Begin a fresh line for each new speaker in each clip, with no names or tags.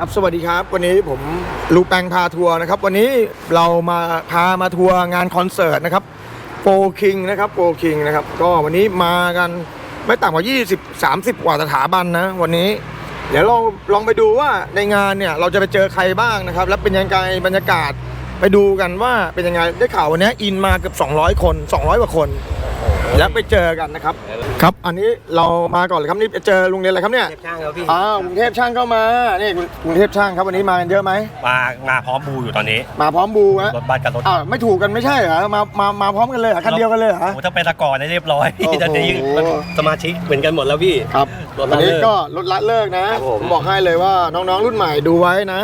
ครับสวัสดีครับ วันนี้ผมลูแปงพาทัวร์นะครับ วันนี้เรามาพามาทัวร์งานคอนเสิร์ตนะครับโฟคิงนะครับโฟคิงนะครับ ก็วันนี้มากันไม่ต่ำกว่า 20 30 กว่าสถาบันนะ วันนี้ เดี๋ยวเราลองไปดูว่าในงานเนี่ยเราจะไปเจอใครบ้างนะครับ แล้วเป็นยังไงบรรยากาศไปดูกันว่าเป็นยังไงได้ข่าววันนี้อินมาเกือบ200 คน 200 กว่าคน แล้วไปเจอกันนะครับ ครับ อันนี้เรามาก่อนเลยครับนี่ไปเจอลุงเรียนอะไรครับเนี่ย
เก็บช่างครับพี่
อ้าวกรุงเทพช่างเข้ามา นี่กรุงเทพช่างครับวันนี้มากันเยอะไหม
มางาพร้อมบูอยู่ตอนนี้
มาพร้อมบูนะ
รถบัสกับรถ
อ้าวไม่ถูกกันไม่ใช่เหรอ มา มา มาพร้อมกันเลยเหรอคันเดียวกันเลยเหรอ
โอ้ถ้าเป็นตะกอนได้เรียบร้อย
โอ้โห
จะจะยิงสมาชิกเหมือนกันหมดแล้วพี่
ครับ
รถ
วั
ละ
นนี้
เลิก
ก็ลดละเลิกนะครับ
ผม
ผมบอกให้เลยว่าน้องๆรุ่นใหม่ดูไว้นะ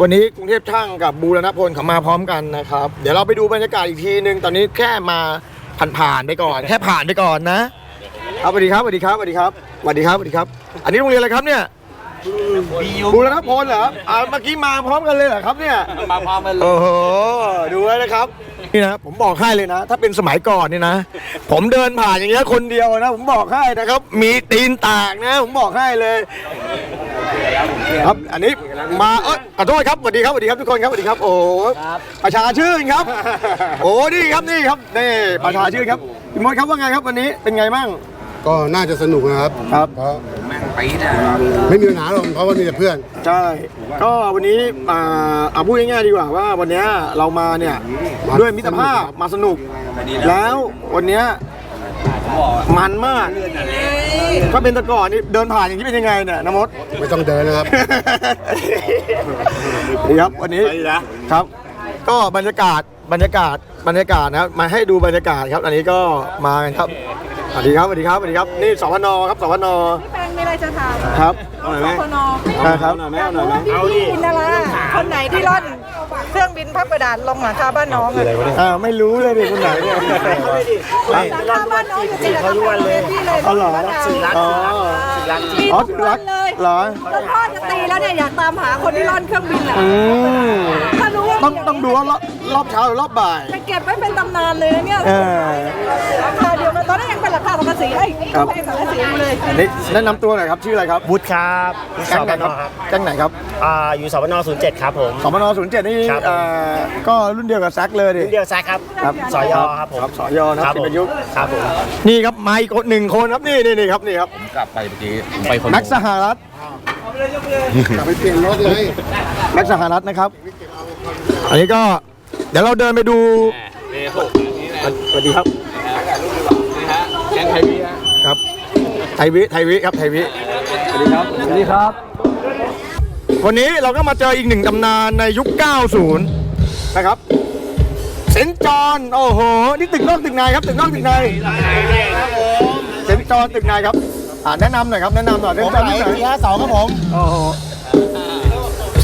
วันนี้กรุงเทพช่างกับบูรณพลเขามาพร้อมกันนะครับ เดี๋ยวเราไปดูบรรยากาศอีกทีนึง ตอนนี้แค่มา ผ่านๆไปก่อน แค่ผ่านไปก่อนนะครับสวัสดีครับสวัสดีครับสวัสดีครับสวัสดีครับสวัสดีครับ อันนี้โรงเรียนอะไรครับเนี่ยบูรณพลเหรออ่าเมื่อกี้มาพร้อมกันเลยเหรอครับเนี่ย
มาพร้อมกันเลย
โอ้โห ดูไว้นะครับ นี่นะผมบอกให้เลยนะ ถ้าเป็นสมัยก่อนนี่นะ ผมเดินผ่านอย่างเงี้ยคนเดียวนะ ผมบอกให้นะครับ มีตีนตากนะ ผมบอกให้เลย ครับอันนี้มาเออขอโทษครับสวัสดีครับสวัสดีครับทุกคนครับสวัสดีครับ โอ้โหประชาชื่นครับ โอ้นี่ครับนี่ครับนี่ประชาชื่นครับพี่มดครับว่าไงครับวันนี้เป็นไงบ้าง
ก็น่าจะสนุกนะครับ
ครับ
เพราะไม่มีปัญหาหรอกเพราะว่ามีแต่เพื่อน
ใช่ ก็วันนี้อ่าเอาพูดง่ายๆดีกว่าว่าวันเนี้ยเรามาเนี่ย
มา
ด้วยมิตรภาพมาสนุก แล้ววันเนี้ยมันมาก ถ้าเป็นแตะก่อนนี่เดินผ่านอย่างนี้เป็นยังไงเนี่ยน้ำมด
ไม่ต้องเดินนะครับ
ดีครับวันนี้ครับ ก็บรรยากาศบรรยากาศบรรยากาศนะครับมาให้ดูบรรยากาศครับ อันนี้ก็มากันครับสวัสดีครับสวัสดีครับสวัสดีครับนี่สพนครับสพน
พี่แปงมีอะไร จะถาม
ครับ เอาหน่อยไหม
สพน
นะครับ
อยากรู้ว่าพี่ๆอินดาราคนไหนที่ร่อนเครื่องบินพับกระดาษลงหลังคาบ้านน้องอะ
อ่าไม่รู้เลยดิคุณไหนเนี่ย
หลังคาบ้านน้องอยู่ที่ไหนเขาทุกวันเลยที่เลย
อ๋อเหรอ
สื่อรัก
อ๋อ
มี
อ๋อ
ทุ
สื่
ก
อรั
วั
ก
นเลย
เหรอ
แล้วพ่อจะตีแล้วเนี่ยอยากตามหาคนที่ร่อนเครื่องบินอะ
อืม
ถ้ารู้ว่า
ต้องต้องดูว่ารอบรอบเช้าหรือรอบบ่าย
จะเก็บไว้เป็นตำนานเลยเนี่ย
เออ
ราคาเดียวกันตอนนั้นยังเป็นราคาสังกะสีไอ้
ครับ
ไอ้สังกะสีอยู่เลย
นี่แนะนำตัวหน่อยครับชื่ออะไรครับ
วุฒิครับ
แก๊งไหนครับแก๊งไหนครับ
อ่าอยู่สวนศูนย์เจ็ดครับผม
สมนศูนย์เจ็ดนี่
ครับ
อ่าก็รุ่นเดียวกับแซกเลยดิ
รุ่นเดียวแซกครับ
ครับ
สอยอครับผม
ครับสอยอนะครับ
ผม
เป็นยุค
ครับผม
นี่ครับมาอีกคนหนึ่งคนครับนี่นี่นี่ครับนี่ครับ
กลับไปเมื่อกี้ผมไปคน
แม็กซ์สหรัฐ
กลับไปเปลี่ยนรถเลย
แม็กซ์สหรัฐนะครับ อันนี้ก็ เดี๋ยวเราเดินไปดูสวัสดีครับ
แกงไทยพี่ฮะ
ครับ ไทยวิไทยวิครับไทยวิสวัสดีครับสวัสดีครับ วันนี้เราก็มาเจออีกหนึ่งตำนานในยุค 90 นะครับเซนจอนโอ้โห นี่ตึกนอกตึกในครับตึกนอกตึกในเซนจอนตึกในครับอ่าแนะนำหน่อยครับแนะนำหน่อยเซนจอนที่ไหน
ทีห้าสองครับผม
โอ้โห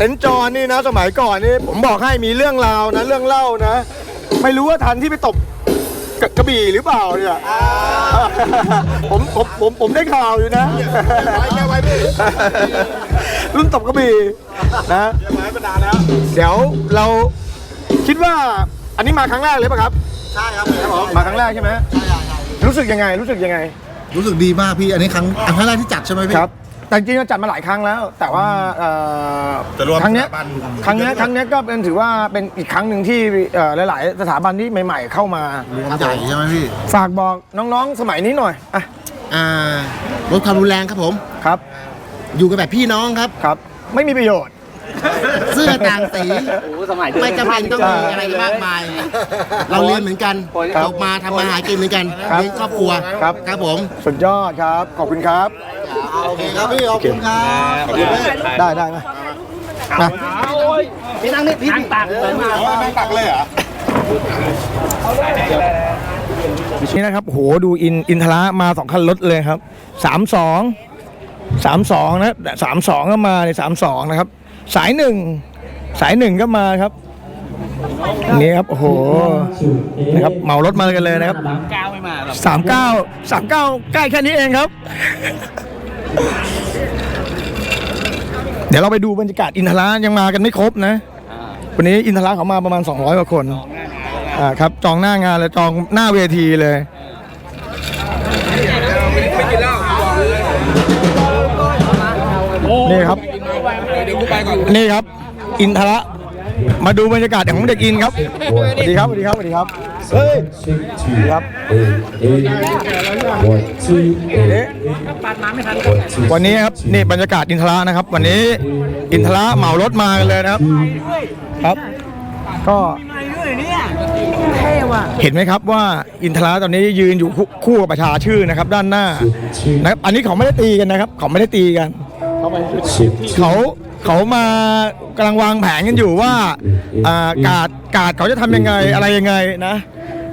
เซนจอนนี่นะ สมัยก่อนนี่ผมบอกให้มีเรื่องราวนะ เรื่องเล่านะ ไม่รู้ว่าทันที่ไปตบกระกระบี่หรือเปล่าเนี่ยผมผมผมผมได้ข่าวอยู่นะรุ่นตบกระบี่นะเดี๋ยวเราคิดว่าอันนี้มาครั้งแรกเลยป่ะครับ
ใช่ครับผม
มาครั้งแรกใช่ไหมรู้สึกยังไงรู้สึกยังไง
รู้สึกดีมากพี่ อันนี้ครั้งอันครั้งแรกที่จัดใช่ไหมพี่
ครับ แต่จริงๆเราจัดมาหลายครั้งแล้ว แต่ว่าเอ่อ
จะรวม
ครั้งเนี้ย
สถาบัน
ครั้งเนี้ยครั้งเนี้ยก็เป็นถือว่าเป็นอีกครั้งหนึ่งที่เอ่อหลายๆ สถาบันที่ใหม่ ๆ เข้ามา ร
วมใหญ่ใช่ไหมพี่
ฝากบอกน้องๆ สมัยนี้หน่อยอะ
อ่าลดความรุนแรงครับผม
ครับ
อยู่กันแบบพี่น้องครับ
ครับ ไม่มีประโยชน์
เสื้อต่างสีไม่จำเป็นต้องมีอะไรมากมาย เราเรียนเหมือนกัน
ครับ
จบมาทำมาหากินเหมือนกัน
ครับ
เลี้ยงครอบครัว
ครับ
ครับผม
สุดยอดครับ ขอบคุณครับ
โอเคครับพี่ขอบคุณครับ
ได้ได้ไหมมา
พี่นั่งนี่พี่นั่งตักเลยนั่งตักเลยเหรอ
นี่นะครับโหดูอินอินทรามาสองคันรถเลยครับสามสองสามสองนะสามสองก็มาในสามสองนะครับ สายหนึ่งสายหนึ่งก็มาครับนี่ครับโอ้โหนะครับเหมารถมากันเลยนะครับสามเก้าไม่มาสามเก้าสามเก้าใกล้แค่นี้เองครับ เดี๋ยวเราไปดูบรรยากาศอินทรายังมากันไม่ครบนะ วันนี้อินทราเขามาประมาณ 200กว่าคนอ่าครับจองหน้างานเลยจองหน้าเวทีเลยนี่ครับ นี่ครับ อินทระมาดูบรรยากาศของเด็กอินครับสวัสดีครับสวัสดีครับสวัสดีครับเฮ้ยสวัสดีครับเอ๊ะวันนี้ครับนี่บรรยากาศอินทระนะครับ วันนี้อินทระเหมารถมากันเลยนะครับครับ ก็เห็นไหมครับว่าอินทราตอนนี้ยืนอยู่คู่คู่กับประชาชื่นนะครับ ด้านหน้านะครับอันนี้เขาไม่ได้ตีกันนะครับ เขาไม่ได้ตีกันเขา เขามากำลังวางแผนกันอยู่ว่าอ่ากาดกาดเขาจะทำยังไงอะไรยังไงนะ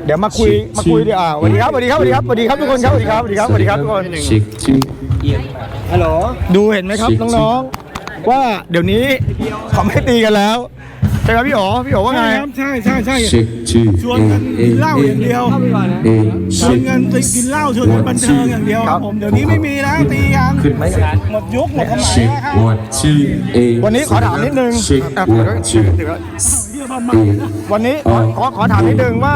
เดี๋ยวมาคุยมาคุยดีอ่าสวัสดีครับสวัสดีครับสวัสดีครับสวัสดีครับทุกคนครับสวัสดีครับสวัสดีครับสวัสดีครับทุกคนฮัลโหลดูเห็นไหมครับน้องๆว่าเดี๋ยวนี้เขาไม่ตีกันแล้ว ใช่ไหมพี่อ๋อพี่อ๋อว่าไง
ใช่ใช่ใช่ชวนกันกินเหล้าอย่างเดียวชวนกันไปกินเหล้าชวนกันบันเทิงอย่างเดียวครับผมเดี๋ยวนี้ไม่มีแล้วตีกันหมดยุคหมดสมัยแล้วครับ
วันนี้ขอถามนิดนึงอะเดี๋ยวเดี๋ยววันนี้ขอขอขอถามนิดนึงว่า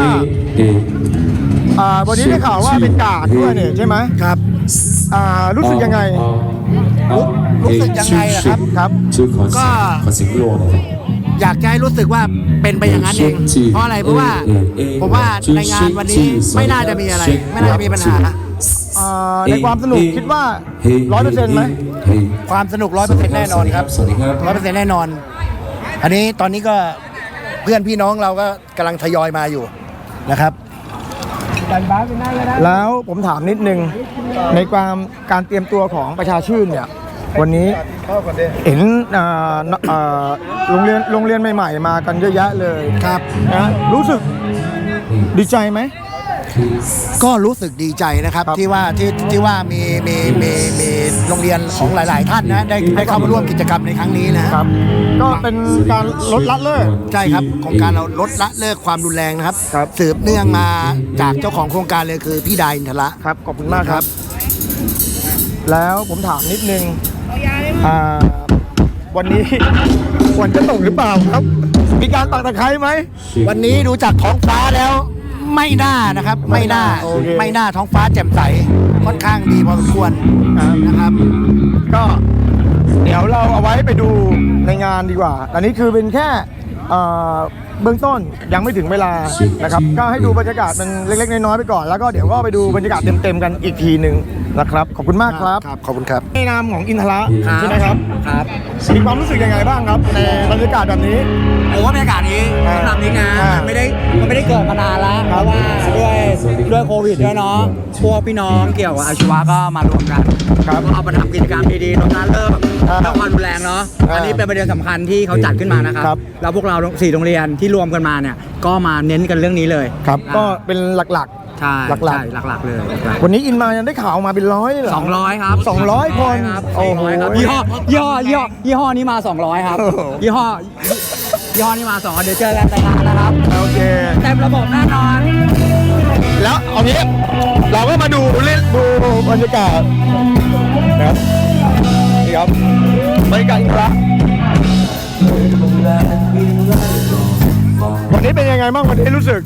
อ่าวันนี้ได้ข่าวว่าเป็นกาดด้วยเนี่ยใช่ไหมครับอ่ารู้สึกยังไง
รู้สึกยังไงล่ะครับ
ครับ
ก็อ ยากจะให้รู้สึกว่าเป็นไปอย่างนั้นเอง เพราะอะไรเพราะว่าผมว่าในงานวันนี้ไม่น่าจะมีอะไร ไม่น่าจะมีปัญหา
อ่าในความสนุกคิดว่าร้อยเปอร์เซ็นต์ไหม
ความสนุกร้อยเปอร์เซ็นต์แน่นอนครับ
สวัสดีครับ
ร้อยเปอร์เซ็นต์แน่นอน อันนี้ตอนนี้ก็เพื่อนพี่น้องเราก็กำลังทยอยมาอยู่นะครับ
แล้วผมถามนิดนึงในความการเตรียมตัวของประชาชื่นเนี่ย วันนี้เห็นอ่าอ่าโรงเรียนโรงเรียนใหม่ ๆ มากันเยอะแยะเลย
ครับ
นะรู้สึกดีใจไหม
ก็รู้สึกดีใจนะครับ
ครับ
ที่ว่าที่ที่ว่ามีมีมีมีโรงเรียนของหลาย ๆ ท่านนะได้ได้เข้ามาร่วมกิจกรรมในครั้งนี้นะฮะ
ครับ ก็เป็นการลดละเลิก
ใช่ครับโครงการเราลดละเลิกความรุนแรงนะครับ
ครับ
สืบเนื่องมาจากเจ้าของโครงการเลยคือพี่ดาอินทระ
ครับขอบคุณมากครับ แล้วผมถามนิดนึง อ่า วันนี้ฝนจะตกหรือเปล่าครับ มีการปักตะไคร้ไหม
วันนี้ดูจากท้องฟ้าแล้ว ไม่น่านะครับ ไม่น่า
โอเค
ไม่น่าท้องฟ้าแจ่มใสค่อนข้างดีพอสมควร
ครับ
นะครับ
ก็เดี๋ยวเราเอาไว้ไปดูในงานดีกว่า อันนี้คือเป็นแค่เอ่อเบื้องต้นยังไม่ถึงเวลานะครับ ก็ให้ดูบรรยากาศมันเล็กๆน้อยๆไปก่อน แล้วก็เดี๋ยวก็ไปดูบรรยากาศเต็มๆกันอีกทีหนึ่ง นะครับ ขอบคุณมากครับ
ครับ ขอบคุณครับ
ในนามของอินทระ
ครับ
ใช่ไหมครับ
ครับ
มีความรู้สึกยังไงบ้างครับ ในบรรยากาศแบบนี้
ผมว่าบรรยากาศนี้
อ่า
สำหรับนี้นะ
อ่ามั
มันไม่ได้มันไม่ได้เกิดมานานแล้วเพราะว่าด้วยด้วยโควิดด้วยเนาะพวกพี่น้องเกี่ยวกับอาชีวะก็มารวมกัน
ครับ
ก็เอามาทำกิจกรรมดีๆตรงนั้นเริ่ม
อ่า
เรื่องความรุนแรงเนาะ
อ่า
อันนี้เป็นประเด็นสำคัญที่เขาจัดขึ้นมานะครับ
ครับ
แล้วพวกเราสี่โรงเรียนที่รวมกันมาเนี่ยก็มาเน้นกันเรื่องนี้เลย
ครับ
อ่า
ก็เป็นหลัก
ใช่
หลักๆ
ใช่หลักๆเลยหลัก
ๆวันนี้อินมายังได้ข่าวมาเป็นร้อยเลยเหรอ
ๆสองร้อยครับ
สองร้อยคน
ครับ
โอ้โห
200ครับยี่ห้อยี่ห้อยี่ห้อยี่ห้อนี้มา200ครับ
โอ้โห
ยี่ห้อยี่ห้อนี้มา2เดี๋ยวเจอกันในงานนะครับ
โอเค
เต็มระบบแน่นอน
แล้วเอางี้เราก็มาดูเล่นดูบรรยากาศนะครับนี่ครับบรรยากาศอินทระวันนี้เป็นยังไงบ้างวันนี้รู้สึก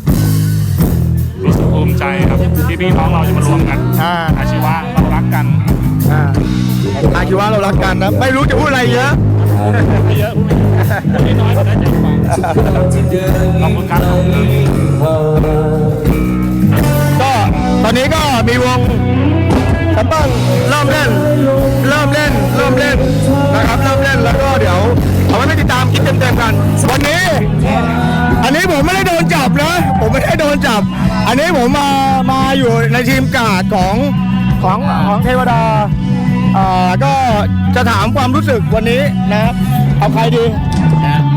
รู้สึกภูมิใจครับที่พี่น้องเราจะมารวมกัน
อ่า
อาชีวะเรารักกัน
อ่าอาคิดว่าเรารักกันนะ ไม่รู้จะพูดอะไรเยอะ
ไม่เยอะไม่น้อยก็ได้ใจฟังขอบคุณครับ
ก็ตอนนี้ก็มีวงแอปเปิ้ลเริ่มเล่น เริ่มเล่น เริ่มเล่นนะครับ เริ่มเล่นแล้วก็เดี๋ยว เอาไว้ไปติดตามคลิปเต็มๆกัน วันนี้ อันนี้ผมไม่ได้โดนจับนะ ผมไม่ได้โดนจับ อันนี้ผมมา มาอยู่ในทีมกาดของของของเทวดา อ่า ก็จะถามความรู้สึกวันนี้นะครับ เอาใครดี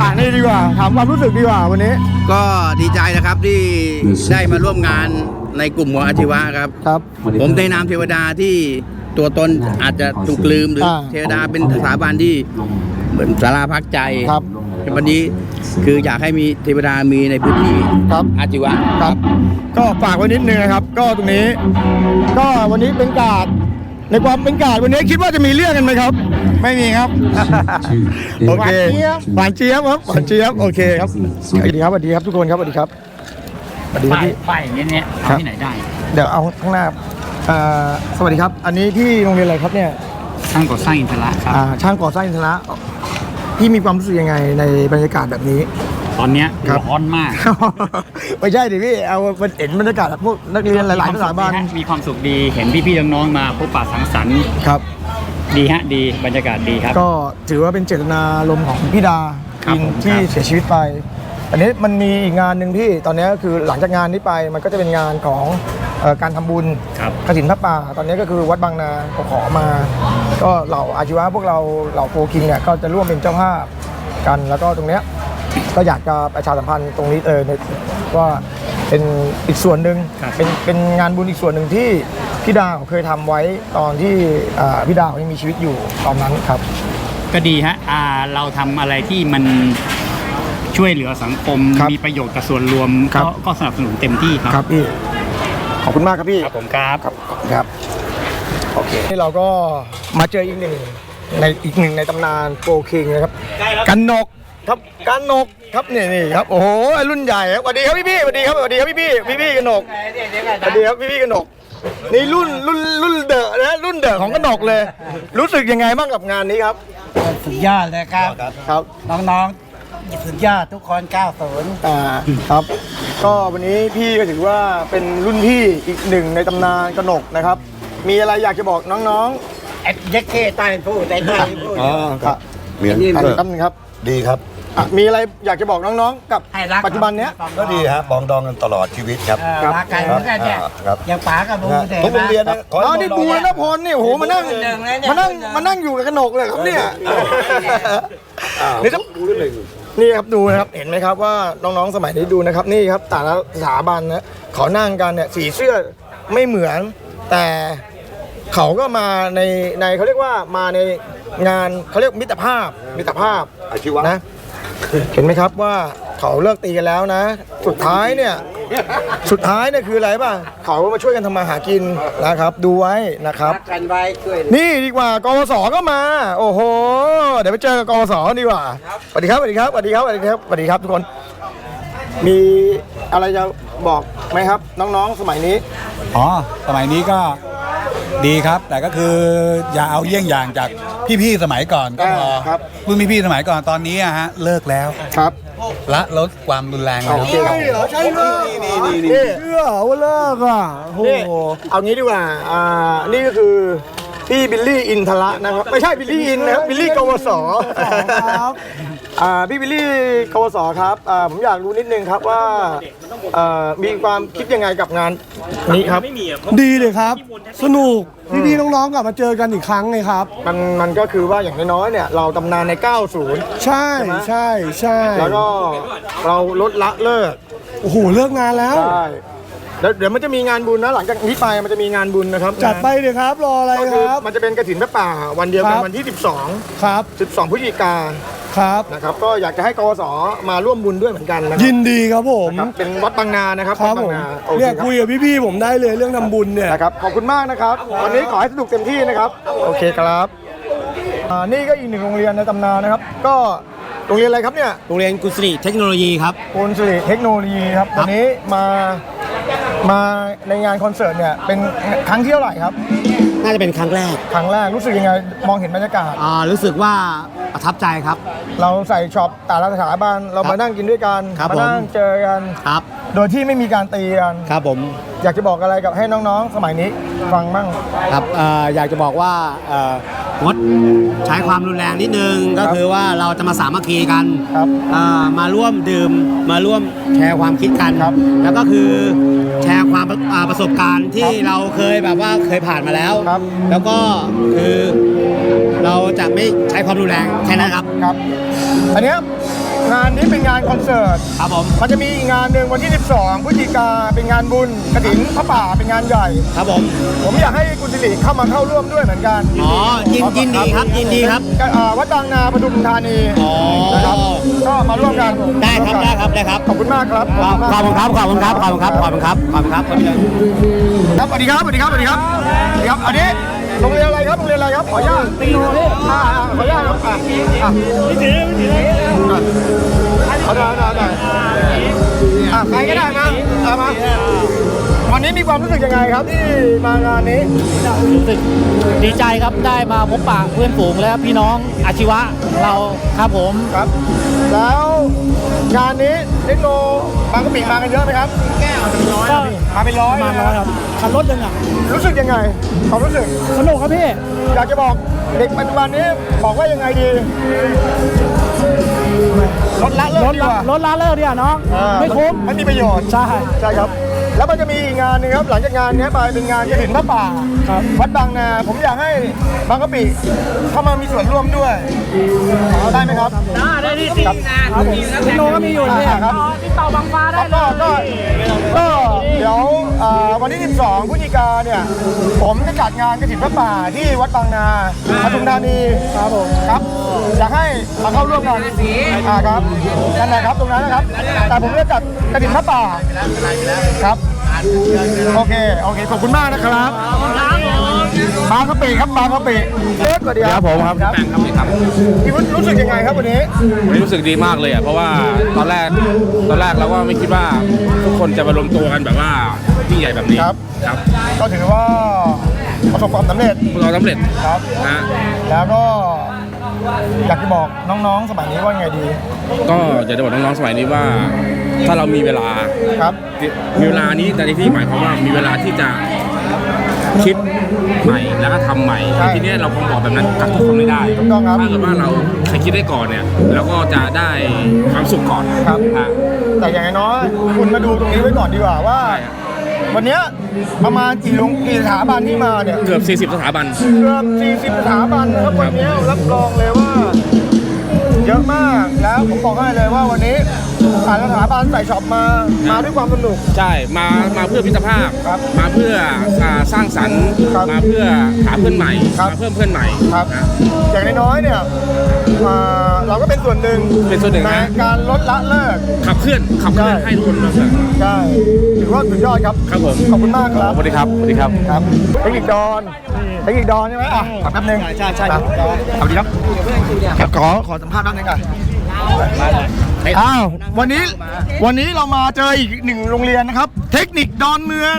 อ่านี่ดีกว่า ถามความรู้สึกดีกว่าวันนี้
ก็ดีใจนะครับที่ได้มาร่วมงานในกลุ่มของอาชีวะครับ
ครับ
ผมในนามเทวดาที่ตัวตนอาจจะถูกลืมหรืออา เทวดาเป็นสถาบันที่ เหมือนสาราพักใจ
ครับ
วันนี้คืออยากให้มีเทวดามีในพื้นที่
ครับ
อาชีวะ
ครับ ก็ฝากไว้นิดนึงนะครับ ก็ตรงนี้ ก็วันนี้เป็นการดในความเป็นการดวันนี้คิดว่าจะมีเรื่องกันไหมครับ ไม่มีครับโอเคหวานเจี๊ยบครับหวานเจี๊ยบโอเคครับสวัสดีครับสวัสดีครับทุกคนครับสวัสดีครับสวัสดีครับพี่
ป้ายอย่างเงี้ย
ครับ
ที่ไหนได้
เดี๋ยวเอาข้างหน้าอ่าสวัสดีครับ อันนี้ที่โรงเรียนอะไรครับเนี่ย
ช่างก่อสร้างอินทระครับ
อ่าช่างก่อสร้างอินทระพี่มีความรู้สึกยังไงในบรรยากาศแบบนี้
ตอนเนี้ย
ครับ
ร้อนมาก
ไม่ใช่ดิพี่เอาเห็นบรรยากาศพวกนักเรียนหลายๆสถาบัน
มีความสุขดีเห็นพี่ๆน้องๆมาพบปะสังสรรค์
ครับ
ดีฮะดีบรรยากาศดีครับ
ก็ถือว่าเป็นเจตนารมณ์ของพี่ดา
ครับ
อิน
ผม
ที่
ครับ
เสียชีวิตไป อันนี้มันมีอีกงานหนึ่งที่ตอนนี้ก็คือหลังจากงานนี้ไปมันก็จะเป็นงานของเอ่อ การทำบุญ
ครับ
กฐินพระป่า ตอนนี้ก็คือวัดบางนาขอขอมา ก็เหล่าอาชีวะพวกเราเหล่าโฟคิงเนี่ยก็จะร่วมเป็นเจ้าภาพกันแล้วก็ตรงเนี้ยก็อยากจะประชาสัมพันธ์ตรงนี้เออในว่าเป็นอีกส่วนหนึ่ง
ครับ
เป็นเป็นงานบุญอีกส่วนหนึ่งที่พี่ดาวเคยทำไว้ตอนที่อ่าพี่ดาวยังมีชีวิตอยู่ตอนนั้นครับ
ก็ดีฮะอ่าเราทำอะไรที่มันช่วยเหลือสังคม
ครับ
มีประโยชน์กับส่วนรวม
ครับ
ก็ก็สนับสนุนเต็มที่ครับ
ครับพี่ข อบคุณมากครับพี่
ครับผมครับ
ครับครับโอเคนี่เราก็มาเจออีกหนึ่งในอีกหนึ่งในตำนานโปคิงนะครับกันนกครับกันนกครับนี่นี่ครับโอ้โหรุ่นใหญ่ครับสวัสดีครับพี่พี่สวัสดีครับสวัสดีครับพี่พี่พี่พี่กันนกสวัสดีครับพี่พี่กันนกนี่รุ่นรุ่นรุ่นเดอะนะรุ่นเดอะของกันนกเลย รู้สึกยังไงบ้างกับงานนี้ครับ
สุดยอดเลยครับ
ครับ
น้องๆ สุดยอดทุกคน90
อ่าครับ ก็วันนี้พี่ก็ถือว่าเป็นรุ่นพี่อีกหนึ่งในตำนานกนกนะครับ มีอะไรอยากจะบอกน้อง
เอ็ดเย็กเคใต้พูดใต้ใต้พูด
ๆอ๋อครับ
เหมือน
อัน
ก็
นี้ตั้งครับ
ดีครับ
อะมีอะไรอยากจะบอกน้องๆ กับ
ให้รัก
ปัจจุบันเนี้ย
ก็ดีฮะปองดองกันตลอดชีวิตครับ
เออรักกันเหมือนกันเนี่ย
ครับ
อย่างป๋ากับบูเด
ทุกโรงเรียนนะขอ
อ๋อ
ให้
นี่
ปอง
บู
ด
ร
อง
ณพลนี่โอ้โหมานั่ง
หนึ่งเลยเนี่ย
มานั่ง
หนึ่ง
มานั่งอยู่กับกนกเลยครับเนี่ย
อ้าว
นี่ต้องนี่ ครับดูนะครับเห็นไหมครับว่าน้องๆสมัยนี้ดูนะครับ นี่ครับแต่ละสถาบันนะเขานั่งกันเนี่ยสีเสื้อไม่เหมือน แต่เขาก็มาในในเขาเรียกว่ามาในงานเขาเรียกมิตรภาพมิตรภาพ
อาชีวะ
นะเห็นไหมครับว่า เขาเลิกตีกันแล้วนะ สุดท้ายเนี่ย สุดท้ายเนี่ยคืออะไรป่ะ เขามาช่วยกันทำมาหากินนะครับ ดูไว้นะครับ
รักกันไว้ช่วย
นี่ดีกว่ากวสก็มา โอ้โห เดี๋ยวไปเจอกับกวสดีกว่าสวัสดีครับสวัสดีครับสวัสดีครับสวัสดีครับสวัสดีครับทุกคน มีอะไรจะบอกไหมครับ น้องๆสมัยนี้
อ๋อ สมัยนี้ก็ ดีครับ แต่ก็คืออย่าเอาเยี่ยงอย่างจากพี่ๆสมัยก่อนก็พอ
ครับ
รุ่นพี่ๆสมัยก่อนตอนนี้อะฮะเลิกแล้ว
ครับ
ละลดความรุนแรงแล้ว
โอเคครับเหรอใช่เลยนี่นี่นี่เชื่อว่าเลิกอะโอ้โหเอางี้ดีกว่าอ่านี่ก็คือพี่บิลลี่อินทระนะครับไม่ใช่บิลลี่อินนะครับบิลลี่กวสครับ อ่าพี่บิลลี่กวสครับอ่าผมอยากรู้นิดนึงครับว่าอ่ามีความคิดยังไงกับงานนี้ครับ
ดีเลยครับ สนุกพี่ๆน้องๆกลับมาเจอกันอีกครั้งไงครับ
มันมันก็คือว่าอย่างน้อยๆเนี่ยเราตำนานใน 90
ใช่ใช่ใช่
แล้วก็เราลดละเลิก
โอ้โหเลิกงานแล้ว
ใช่แล้วเดี๋ยวมันจะมีงานบุญนะหลังจากนี้ไปมันจะมีงานบุญนะครับ
จัดไปเลยครับรออะไร
ก็
ค
คือ
รับ
มันจะเป็นกระถินพระป่า วันเดียวกั
คนรับ
วันที่
ครับ
12 12พฤศจิกา
ครับ
นะครับก็อยากจะให้กวสมาร่วมบุญด้วยเหมือนกันนะครั
ยินดีครับผม
นะครับเป็นวัดบางนานะครับ
ครับ
วัด
ผ
บาง
ม
นาโอเค
เนี่ย
ครับ
คุยกับพี่ๆผมได้เลยเรื่องทำบุญเนี่ย
นะครับขอบคุณมากนะครับวันนี้ขอให้สนุกเต็มที่นะครับโอเคครับอ่านี่ก็อีกหนึ่งโรงเรียนในตำนานนะครับ ก็โรงเรียนอะไรครับเนี่ย
โรงเรียนกุศลีเทคโนโลยีครับ
ปูนสิริเทคโนโลยีครับวันนี้มามาในงานคอนเสิร์ตเนี่ยเป็นครั้งที่เท่าไหร่ครับ
น่าจะเป็นครั้งแรก
ครั้งแรกรู้สึกยังไงมองเห็นบรรยากาศ
อ่ารู้สึกว่า ประทับใจครับ
เราใส่ช็อปแต่ละสถาบันเรามานั่งกินด้วยกัน
ครับ
มานั่ง
ผม
เจอกัน
ครับ
โดยที่ไม่มีการตีกัน
ครับผม
อยากจะบอกอะไรกับให้น้องๆ สมัยนี้ฟังบ้าง
ครับเอ่ออยากจะบอกว่าเอ่อ งดใช้ความรุนแรงนิดนึงก็คือว่าเราจะมาสามัคคีกัน
ครับ
เอ่อมาร่วมดื่มมาร่วมแชร์ความคิดกัน
ครับ
แล้วก็คือแชร์ความอ่าประสบการณ์ที่เราเคยแบบว่าเคยผ่านมาแล้ว
ครับ
แล้วก็คือเราจะไม่ใช้ความรุนแรงแค่นั้นครับ
ครับ อันเนี้ย งานนี้เป็นงานคอนเสิร์ต
ครับผม
มันจะมีอีกงานหนึ่งวันที่ 12พฤศจิกาเป็นงานบุญกระถินพระป่าเป็นงานใหญ่
ครับผม
ผมอยากให้คุณสิริเข้ามาเข้าร่วมด้วยเหมือนกัน
อ๋อยินยินดีครับยินดีครับ
อ่าวัดบางนาปทุมธานี
อ๋อ
นะครับก็มาร่วมกัน
ได้ครับได้ครับได้ครับ
ขอบคุณมากครับ
ขอบขอบคุณครับขอบคุณครับขอบคุณครับขอบคุณครับขอบคุณครับ
ครับสวัสดีครับสวัสดีครับสวัสดีครับสวัสดีครับอันนี้ โรงเรียนอะไรครับโรงเรียนอะไรครับ ขออนุญาตอ่าอ่าขออนุญาตครับอะอะพี่ถือพี่ถือเอาได้เอาได้อะใครก็ได้มาเอามา มาวันนี้มีความรู้สึกยังไงครับที่มางานนี้
รู้สึกดีใจครับได้มาพบปะเพื่อนฝูงและพี่น้องอาชีวะเราครับผม
ครับ แล้วงานนี้เทคโนบางกะปิมากันเยอะไหมครับ
ก็
มาเป็นร้อย
มาร้อยครับคันรถยังอะ
รู้สึกยังไงความรู้สึก
สนุกครับพี่
อยากจะบอกเด็กปัจจุบันนี้บอกว่ายังไงดีลดละเลิ
ร
ก
ถ
ดี
ละ
กว่าร
ถละเลิกเนี่ยน้อง
อ่า
ไม่คุ้ม
ไม่มีประโยชน์
ใช่
ใช่ครับ แล้วมันจะมีอีกงานหนึงครับหลังจากงานนี้ไปเป็นงานกระถิ่นพระป่า
ครับ
วัดบางนา ผมอยากให้บางกะปิเข้ามามีส่วนร่วมด้วยได้ไหมครับ
ได้ที่สี่นะพี่โนก็มีอยู่พี่
อ่าครับ
ติดต่อบางฟ้าได้
ก็ก็ก็ เดี๋ยวอ่าวันที่ 12พฤศจิกาเนี่ยผมจะจัดงานกระถิ่นพระป่าที่วัดบางนาปทุมธานีครับผมครับอยากให้มาเข้าร่วมกันอ่าครับนั่นแหละครับตรงนั้นนะครับ แต่ผมจะจัดกระถิ่นพระป่าครับ โอเค โอเค ขอบคุณมากนะครับบางกะปิครับบางกะปิเล็กกว่าเดียว
ครับผมครับ
ครับ
แป้งครับพี่ครับ
พี่วุฒิรู้สึกยังไงครับวันนี้
วันนี้รู้สึกดีมากเลยอะเพราะว่าตอนแรกตอนแรกเราก็ไม่คิดว่าทุกคนจะมารวมตัวกันแบบว่ายิ่งใหญ่แบบนี้
ครับ
ครับ
ก็ถือว่าประสบความสำเร็จ
พวกเราสำเร็จ
ครับ
นะ
แล้วก็ อยากจะบอกน้องๆ สมัยนี้ว่าไงดี
ก็อยากจะบอกน้องๆ สมัยนี้ว่า ถ้าเรามีเวลา
ครับ
มีเวลานี้แต่ในที่หมายความว่ามีเวลาที่จะคิดใหม่แล้วก็ทำใหม่
ใช่
ทีเนี้ยเราคงบอกแบบนั้นกับทุกคนไม่ได้
ถูกต้องครับ
ถ้าเกิดว่าเราใครคิดได้ก่อนเนี่ยเราก็จะได้ความสุขก่อน
ครับ
ฮะ
แต่อย่างน้อยๆคุณมาดูตรงนี้ไว้ก่อนดีกว่าว่า
ใช่ครับ
วันเนี้ยประมาณกี่โรงกี่สถาบันที่มาเนี่ย
เกือบ 40 สถาบัน
เกือบ 40 สถาบันนะครับวันเนี้ยรับรองเลยว่า เยอะมากแล้วผมบอกให้เลยว่าวันนี้ ผ่านสถาบันใส่ช็อปมา มาด้วยความสนุก
ใช่ มา มาเพื่อมิตรภาพ
ครับ
มาเพื่ออ่าสร้างสรรค์
ครับ
มาเพื่อหาเพื่อนใหม่
ครับ
มาเพิ่มเพื่อนใหม่
ครับ
นะ
อย่างน้อยๆเนี่ยอ่าเราก็เป็นส่วนหนึ่ง
เป็นส่วนหนึ่ง
ใน
นะ
การลดละเลิก
ขับเคลื่อน ขับเคลื่อน
ใช่
ให้ทุกคนมาเถอะ
ใช่ถือว่าสุดยอดครับ
ครับผม
ขอบคุณมากครับ
สวัสดีครับ สวัสดีครับ
ครับเทคนิคดอนเทคนิคดอนใช่ไหมอะขอแป๊บนึงใช่ใช่ครับสวัสดีครับครับขอขอสัมภาษณ์แป๊บนึงก่อน อ้าววันนี้วันนี้เรามาเจออีกหนึ่งโรงเรียนนะครับ เทคนิคดอนเมือง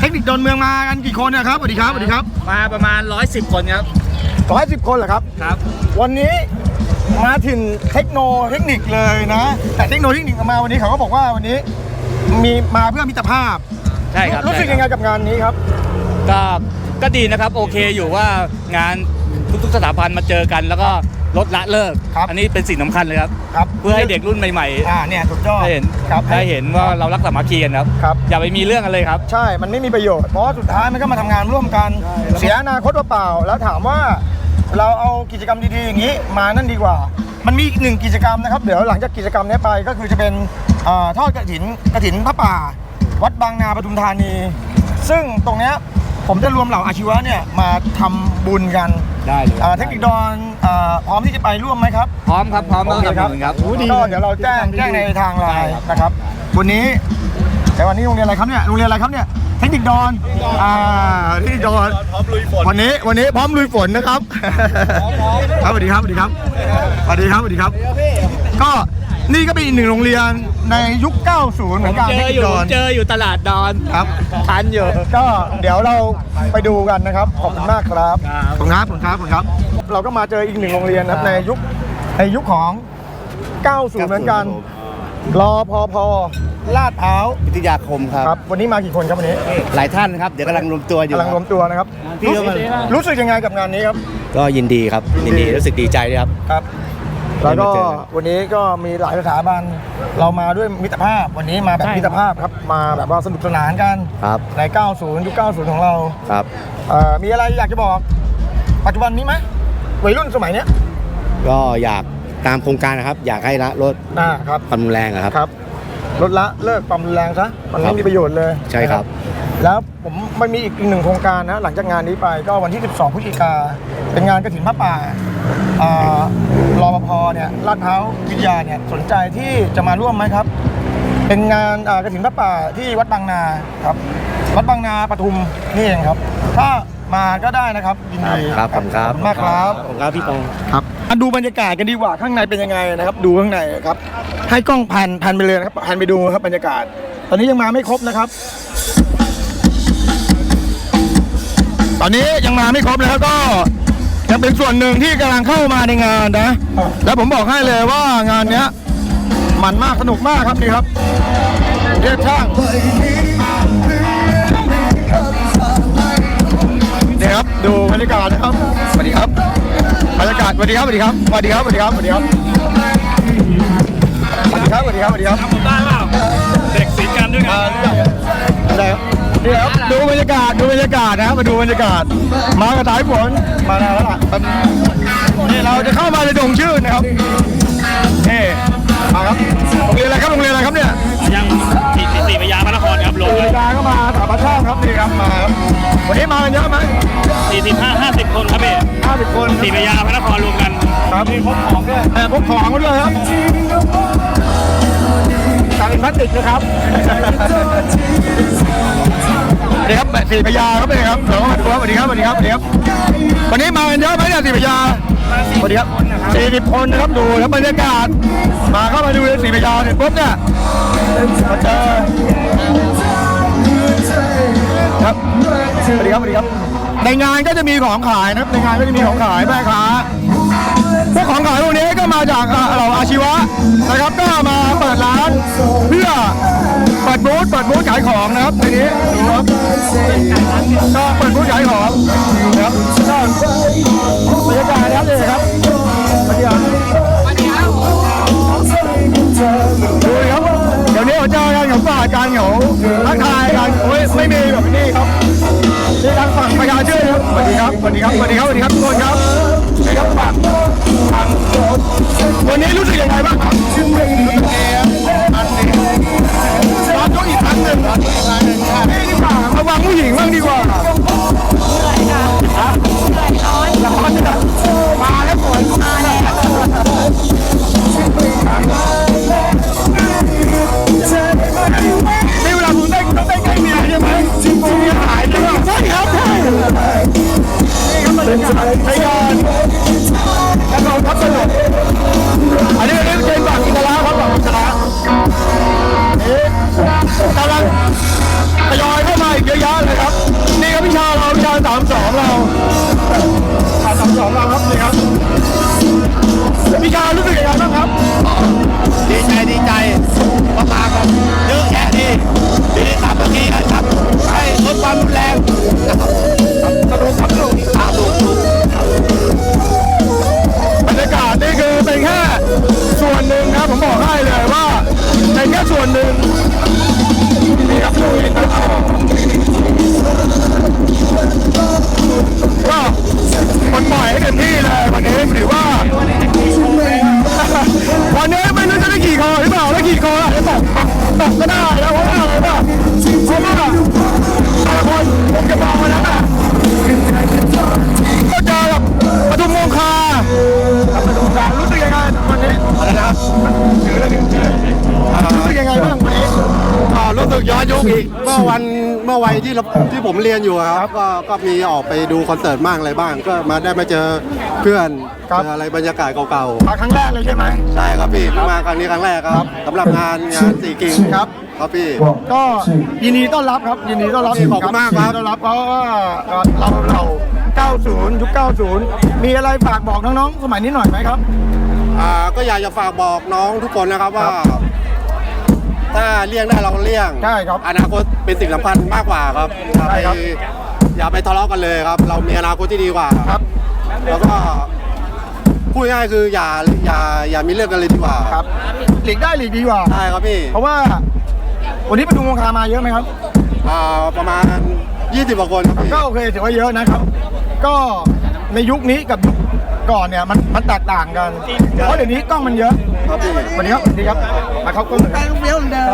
เทคนิคดอนเมืองมากันกี่คนเนะครับสวัสดีครับสวัสดีครับ
มาประมาณ 110 คนครับ
ร้อยสิบคนเหรอครับ
ครับ
วันนี้มาถิ่นเทคโนเทคนิคเลยนะ แต่เทคโนเทคนิคมาวันนี้เขาก็บอกว่าวันนี้มีมาเพื่อมิตรภาพ
ใช่ครับ
รู้สึกยังไงกับงานนี้ครับ
ก็ ก็ดีนะครับ โอเคอยู่ว่างานทุกๆสถาบันมาเจอกัน แล้วก็ ลดละเลิก
ครับ
อันนี้เป็นสิ่งสำคัญเลยครับ
ครับ
เพื่อให้เด็กรุ่นใหม่
อ่าเนี่ยสุดยอ
ๆ
ด
ได้เห็น
ครับ
ได้เห็นว่าเรารักสามัคคีกันครับ
ครับ
อย่าไปมีเรื่องกันเลยครับ
ใช่ มันไม่มีประโยชน์ เพราะว่าสุดท้ายมันก็มาทำงานร่วมกัน เสียอนาคตเปล่าๆแล้วถามว่าเราเอากิจกรรมดีๆอย่างนี้มานั่นดีกว่า มันมีอีกหนึ่งกิจกรรมนะครับ เดี๋ยวหลังจากกิจกรรมนี้ไปก็คือจะเป็นเอ่อทอดกระถินกระถินพระป่า วัดบางนาปทุมธานี ซึ่งตรงเนี้ย ผมจะรวมเหล่าอาชีวะเนี่ยมาทำบุญกัน
ได้เลย
เอ่อเทคนิคดอนเอ่อพร้อมที่จะไปร่วมไหมครับ
พร้อมครับพร้อมต้อง
โอเค
สนับสนุนครับ
ก็เดี๋ยวเราแจ้งแจ้งในทางไลน์นะครับ วันนี้แต่วันนี้โรงเรียนอะไรครับเนี่ยโรงเรียนอะไรครับเนี่ยเทคนิคดอนอ่าเทคนิคดอนพร้อมลุยฝนวันนี้วันนี้พร้อมลุยฝนนะครับ ครับสวัสดีครับสวัสดีครับสวัสดีครับสวัสดีครับ ก็ นี่ก็เป็นอีกหนึ่งโรงเรียนในยุค 90 เหมือนกัน
เจ
เทค
อ
นิ
อยู่
คดอน
เจออยู่ตลาดดอน
ครับ
ทันอยู่
ก็เดี๋ยวเราไปดูกันนะครับ ขอบคุณมากครับ
ครับ
ขอบคุณครับขอบคุณครับขอบคุณครับ เราก็มาเจออีกหนึ่งโรงเรียนนะครับในยุคในยุคของ 90 เหมือนกัน รอพอพอลาดพร้าว
วิทยาคมครับ
ครับ วันนี้มากี่คนครับวันนี้
หลายท่านครับ เดี๋ยวกำลังรวมตัวอยู่
กำลังรวมตัวนะครับ
พี่
รู้
ก็
สึก
มา
รู้สึกยังไงกับงานนี้ครับ
ก็ยินดีครับ ยินดีรู้สึกดีใจด้วยครับ
ครับ แล้วก็
ได้มาเจอ
วันนี้ก็มีหลายสถาบันเรามาด้วยมิตรภาพ วันนี้มาแบบมิตรภาพครับมาแบบว่าสนุกสนานกัน
ครับ
ใน 90ยุค90 ของเรา
ครับ
เอ่อมีอะไรอยากจะบอก ปัจจุบันนี้ไหมวัยรุ่นสมัยเนี้ย
ก็อยากตามโครงการนะครับ อยากให้ละลด
อ่าครับ
ความรุนแรงอะครับ
ครับลดละเลิกความรุนแรงซะมัน
ครั
ไม่
บ
มีประโยชน์เลย
ใช่ครับ
นะแล้วผมมันมีอีกหนึ่งโครงการนะหลังจากงานนี้ไปก็วันที่ 12พฤศจิกาเป็นงานกระถินพระป่า อ่ารอปภเนี่ยลาดพร้าววิทยาเนี่ยสนใจที่จะมาร่วมไหมครับ เป็นงานอ่ากระถินพระป่าที่วัดบางนาครับ วัดบางนาปทุมนี่เองครับ ถ้ามาก็ได้นะครับยินดี
ครับขอบคุณครับ
ขอบคุณมากครับ
ขอบคุณครับพี่ปอง
ครับมาดูบรรยากาศกันดีกว่าข้างในเป็นยังไงนะครับ ดูข้างในครับ ให้กล้องพันพันไปเลยนะครับพันไปดูครับบรรยากาศ ตอนนี้ยังมาไม่ครบนะครับ ตอนนี้ยังมาไม่ครบนะครับก็ ยังเป็นส่วนหนึ่งที่กำลังเข้ามาในงานนะ แล้วผมบอกให้เลยว่างานเนี้ย มันมากสนุกมากครับนี่ครับเรียกช่างนี่ครับดูบรรยากาศนะครับสวัสดีครับบรรยากาศสวัสดีครับสวัสดีครับสวัสดีครับสวัสดีครับสวัสดีครับสวัสดีครับสวัสดีครับสวัสดีครับ
ได้เปล่าเด็กสีกันด้วยกัน
อะไรครับ นี่ครับดูบรรยากาศดูบรรยากาศนะครับมาดูบรรยากาศ มากระสายฝนมาแล้วล่ะมันนี่เราจะเข้ามาในดงชื่นนะครับนี่มาครับโรงเรียนอะไรครับโรงเรียนอะไรครับเนี่ย
ยังสีสีสีพยาพระนครครับลง
โรงเรียนก็มาสถาบันช่างครับนี่ครับมาครับวันนี้มากันเยอะไหม
สี่สิบห้าห้าสิบคนครับพี่
ห้าสิบคน
สีพยาพระนครรวมกัน
ครับมีพกของด้วยแอบพกของมาด้วยครับสั่งเป็นพลาสติกนะครับ สวัสดีครับสี่พยาครับเป็นไงครับเดี๋ยวมาดูครับสวัสดีครับสวัสดีครับสวัสดีครับวันนี้มากันเยอะไหมเนี่ยสี่พยาสวัสดีครับสี่สิบคนนะครับดูแล้วบรรยากาศ มาเข้ามาดูเลยสี่พยาเสร็จปุ๊บเนี่ยมาเจอครับสวัสดีครับสวัสดีครับ ในงานก็จะมีของขายนะครับในงานก็จะมีของขายแม่ค้าพวกของขายพวกนี้ก็มาจากอ่าเราอาชีวะนะครับก็มาเปิดร้านเพื่อ เปิดบูธเปิดบูธขายของนะครับในนี้ดูครับก็เปิดบูธขายของนะครับก็บรรยากาศนะครับนี่ครับบรรยากาศดูดิครับเดี๋ยวนี้เขาเจอกันเขาฝาดกันเขาทักทายกันโอ้ยไม่มีแบบนี้ครับนี่ทางฝั่งประชาชื่นครับสวัสดีครับสวัสดีครับสวัสดีครับสวัสดีครับทุกคนครับนี่ครับฝั่งฝั่งวันนี้รู้สึกยังไงบ้างครับ งผู้หญิงบ้างดีกว่านี่เวลาคุณเต้นต้องเต้นใกล้เมียใช่ไหมจริงๆมีหายใช่ไใช่ครับใช่นี่ครับบรรยานงานการกองทัพสนุกอันนี้เป็นเกมแบบอิตาลีครับแบบอิตาลีกำลัง ทยอยเข้ามาอีกเยอะแยะเลยครับ นี่ครับวิชาเราวิชาสามสองเราสามสองเราครับนี่ครับวิชารู้สึกยังไงบ้างครับ
ดีใจดีใจ ก็คน
ปล่อยให้เต็มที่เลยวันนี้ถือว่า วันนี้ไม่รู้จะได้กี่คอหรือเปล่าถ้ากี่คออาจจะตกตกก็ได้นะเพราะว่าอะไรป่าง
สึกย้อนยุคอีก เมื่อวันเมื่อวัยที่เราที่ผมเรียนอยู่อะครับ ก็ก็มีออกไปดูคอนเสิร์ตบ้างอะไรบ้าง ก็มาได้มาเจอเพื่อนเจออะไรบรรยากาศเก่า
มาครั้งแรกเลยใช่ไหม
ๆใช่ครับพี่มาครั้งนี้ครั้งแรกครับสำหรับงานงานสีกิ่ง
ครับ
ครับพี่
ก็ยินดีต้อนรับครับยินดีต้อนรับ
ขอบคุณมากครับ
ยินดีต้อนรับเพราะว่าเอ่อเราเรา 90 ยุค 90 มีอะไรฝากบอกน้องๆ สมัยนี้หน่อยไหมครับ
อ่าก็อยากจะฝากบอกน้องทุกคนนะครับว่า ถ้าเลี่ยงได้เราก็เลี่ยง
ใช่ครับ
อนาคตเป็นสิ่งสำคัญมากกว่าครับอย่า
ใช่
ไป
ครับ
อย่าไปทะเลาะกันเลยครับ เรามีอนาคตที่ดีกว่า
ครับ
แล้วก็พูดง่ายๆคืออย่าอย่าอย่ามีเรื่องกันเลยดีกว่า
ครับหลีกได้หลีกดีกว่า
ใช่ครับพี่
เพราะว่าวันนี้ปทุมวงคามาเยอะไหมครับ
อ่าประมาณ 20กว่าคนครับพี่
ก็โอเคถือว่าเยอะนะครับ ก็ ในยุคนี้กับยุคก่อนเนี่ยมันมันแตกต่างกันเพราะเดี๋ยวนี้กล้องมันเยอะ
ครับพี่
วันนี้ครับสวัสดีครับมาเข้ากล้องหน่อยครับ
เฟี้ยวเหมือนเดิม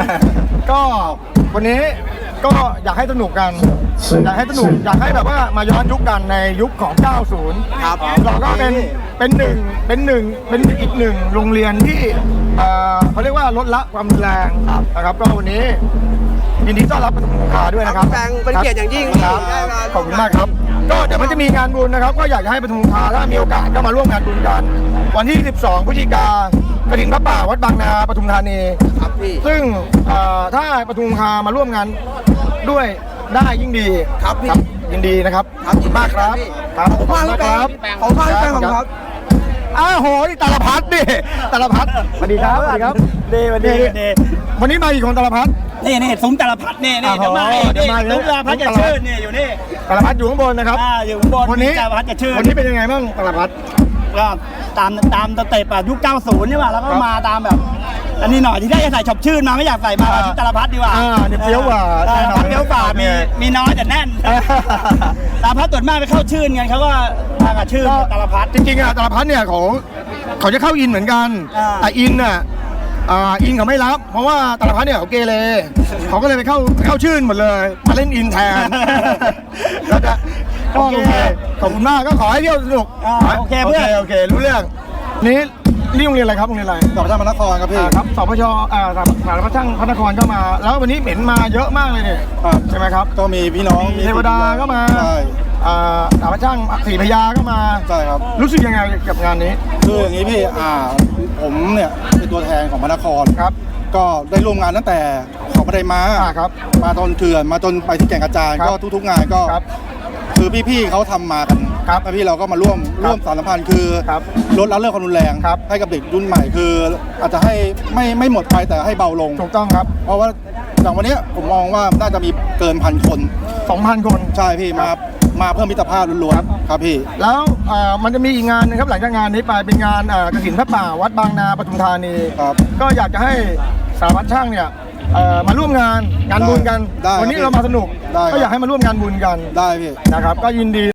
ก็วันนี้ก็อยากให้สนุกกัน อยากให้สนุกอยากให้แบบว่ามาย้อนยุคกันในยุคของ 90
ครับ
เราก็เป็นเป็นหนึ่งเป็นหนึ่งเป็นอีกหนึ่งโรงเรียนที่เอ่อเขาเรียกว่าลดละความรุนแรงนะครับก็วันนี้ยินดีต้อนรับปฐมคาด้วยนะครับ
แปลงเป็นเกียรติอย่างยิ่ง
ครับ ขอบคุณมากครับ ก็เดี๋ยวมันจะมีงานบุญนะครับ ก็อยากจะให้ปฐมคาถ้ามีโอกาสก็มาร่วมงานบุญกัน วันที่ 12พฤศจิกากระถิ่นพระป่าวัดบางนาปทุมธานี
ครับพี่
ซึ่งเอ่อถ้าปทุมคามาร่วมงานด้วยได้ยิ่งดีครับยินดีนะครับขอบคุณมากครับครับขอบคุณมากครับขอบคุณมากครับ อ้าวโหนี่ตาลพัดนี่ตาลพัดสวัสดีครับสวัสดีครับ
ดีวันดี
นี่
วันดี
วันนี้มากี่คนตาลพัด
นี่นี่ซุ้มตาลพัดนี่นี่
อ่า
เดี๋ยวมา
โอ้
นี่
เดี๋ยวมา
ซุ้มตาลพัด
ซุ้
จะ
มตาลพัด
ชื่นนี่อยู่นี่
ตาลพัดอยู่ข้างบนนะครับ
อ่าอยู่ข้างบน
วันนี้
ตาลพัดจะชื่น
วันนี้เป็นยังไงบ้างตาลพัด
ก็ตามตามสเต็ปอะยุค90ใช่ป่ะแล้วก็
ครับ
มาตามแบบ อันนี้หน่อยที่ได้จะใส่ฉบชื่นมาไม่อยากใส่มา
อ่า
ที่ตาลพัดดีกว่า
อ่าเนี่ยเฟี้ยวกว่า
เออ
แน่นอน
เฟี้ยวกว่ามี
โอเค
มีน้อยแต่แน่นตาลพัดตรวจมากไปเข้าชื่นกันเขาก็มากับชื่นตาลพัด
จริงๆอะตาลพัดเนี่ยเขาเขาจะเข้าอินเหมือนกัน
อ่า
แต่อินอะ อ่าอินเขาไม่รับ เพราะว่าตาลพัดเนี่ยเขาเกเรเขาก็เลยไปเข้าเข้าชื่นหมดเลย มาเล่นอินแทนแล้วจะก็โอเคขอบคุณมากก็ขอให้เที่ยวสนุก
อ่าโอเค
โอ
เพื่
เค
อน
โอเครู้เรื่อง นี่นี่โรงเรียนอะไรครับโรงเรียนอะไร
สอบประชามนครครับพี่
อ่าครับสพชอ่าสสารพัดช่างพระนครก็มา แล้ววันนี้เหม็นมาเยอะมากเลยเนี่ย
ครับ
ใช่ไหมครับ
ก็มีพี่น้อง
มีเทวดาก็มา
ใช่
อ่าสารพัดช่างสี่พญาก็มา
ใช่ครับ
รู้สึกยังไงกับงานนี้
คืออย่างนี้พี่อ่าผมเนี่ยเป็นตัวแทนของพระนคร
ครับ
ก็ได้ร่วมงานตั้งแต่เขาบันไดม้า
อ่าครับ
มาตอนเถื่อนมาจนไปที่แก่งกระจาน
ครับ
ก็ทุกๆงานก็
ครับ
คือพี่ๆเขาทำมากัน
ครับ
แล้วพี่เราก็มาร่วม
ครับ
ร่วมสารพันธ์คือ
ครับ
ลดละเลิกความรุนแรง
ครับ
ให้กับเด็กรุ่นใหม่คือ อาจจะให้ไม่ไม่หมดไปแต่ให้เบาลง
ถูกต้องครับ
เพราะว่าอย่างวันเนี้ยผมมองว่าน่าจะมีเกินพันคน
2,000 คน
ใช่พี่มา มาเพื่อมิตรภาพล้วนๆครับพี่
แล้วอ่ามันจะมีอีกงานหนึงครับหลังจากงานนี้ไปเป็นงานอ่ากฐินพระป่าวัดบางนาปทุมธานี
ครับ
ก็อยากจะให้สารพัดช่างเนี่ยเอ่อมาร่วมงานงานบุญกัน
ได้
วันนี้
ครับ
เรามาสนุก
ได้ครับ
ก็อยากให้มาร่วมงานบุญกัน
ได้พี่
นะครับ ก็ยินดี